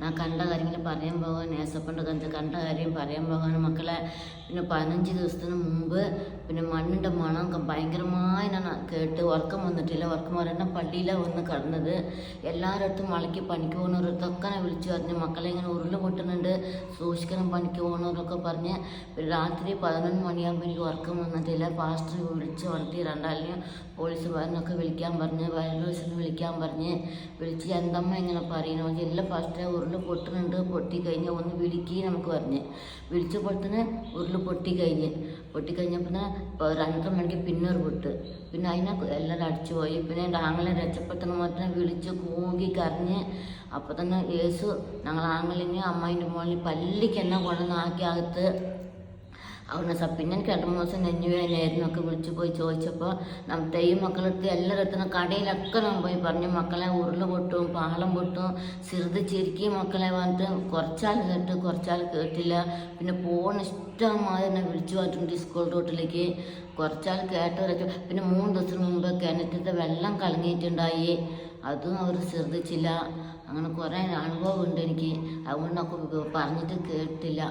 ഞാൻ കണ്ട കാര്യങ്ങൾ പറയാൻ പോകാൻ യേശപ്പന്റെ കണ്ട കണ്ട കാര്യം പറയാൻ പോകാൻ മക്കളെ പിന്നെ പതിനഞ്ച് ദിവസത്തിന് മുമ്പ് പിന്നെ മണ്ണിന്റെ മണം ഭയങ്കരമായി ഞാൻ കേട്ട് ഉറക്കം വന്നിട്ടില്ല. ഉറക്കം വരേണ്ട പള്ളിയിലാണ് വന്ന് കടന്നത്. എല്ലാവരുടെ അടുത്തും മലയ്ക്ക് പണിക്ക് പോകുന്നവരൊക്കെ വിളിച്ചു പറഞ്ഞു മക്കളെ ഇങ്ങനെ ഉരുൾ പൊട്ടുന്നുണ്ട് സൂക്ഷിക്കണം പണിക്ക് പോകുന്നവരൊക്കെ പറഞ്ഞ്. പിന്നെ രാത്രി പതിനൊന്ന് മണിയാകുമ്പോൾ എനിക്ക് ഉറക്കം വന്നിട്ടില്ല. പാസ്റ്റർ വിളിച്ച് ഉണർത്തി രണ്ടാളിനെയും പോലീസുകാരനൊക്കെ വിളിക്കാൻ പറഞ്ഞ് വയലോസിനെ വിളിക്കാൻ പറഞ്ഞ് വിളിച്ച് എന്തമ്മ ഇങ്ങനെ പറയുന്നു. ഇല്ല ഫസ്റ്റ് ഉരുൾ പൊട്ടുന്നുണ്ട് പൊട്ടി കഴിഞ്ഞ് ഒന്ന് വിളിക്കി നമുക്ക് പറഞ്ഞ്. വിളിച്ചപ്പോൾ തന്നെ ഉരുൾ പൊട്ടി കഴിഞ്ഞ്. പൊട്ടി കഴിഞ്ഞപ്പോൾ ഇപ്പോൾ രണ്ടര മണിക്ക് പിന്നെ ഒരു പൊട്ട്. പിന്നെ അതിനെ എല്ലാം അടിച്ചു പോയി. പിന്നെ എന്റെ ആങ്ങളെ രക്ഷപ്പെട്ടെന്ന് മാത്രം വിളിച്ച് കൂകി കരഞ്ഞ് അപ്പോൾ തന്നെ യേശു ഞങ്ങൾ ആങ്ങളിനെയും അമ്മായിന്റെ മോളിൽ പല്ലിക്കെന്നെ കൊണ്ടുവന്ന് ആക്കി അകത്ത് അവിടെ സ പിന്നെ എനിക്ക് രണ്ട് മൂന്ന് ദിവസം നെഞ്ഞുവേദനയായിരുന്നു ഒക്കെ വിളിച്ചു പോയി ചോദിച്ചപ്പോൾ നമ്മുടെ ഈ മക്കളെടുത്ത് എല്ലായിടത്തും കടയിലൊക്കെ നമ്മൾ പോയി പറഞ്ഞു മക്കളെ ഉരുൾ പൊട്ടും പാളം പൊട്ടും ചിരിക്കി മക്കളെ വന്നിട്ട് കുറച്ചാൾ കേട്ട് കുറച്ചാൾ കേട്ടില്ല. പിന്നെ ഫോൺ ഇഷ്ടമായി തന്നെ വിളിച്ചു പറഞ്ഞിട്ടുണ്ട് സ്കൂൾ റൂട്ടിലേക്ക് കുറച്ചാൾ കേട്ടവരൊക്കെ പിന്നെ മൂന്ന് ദിവസം മുമ്പ് കിണറ്റിന്റെ വെള്ളം കലങ്ങിയിട്ടുണ്ടായി. അതും അവർ ശ്രദ്ധിച്ചില്ല അങ്ങനെ കുറേ അനുഭവമുണ്ട് എനിക്ക്. അതുകൊണ്ടൊക്കെ പറഞ്ഞിട്ട് കേട്ടില്ല.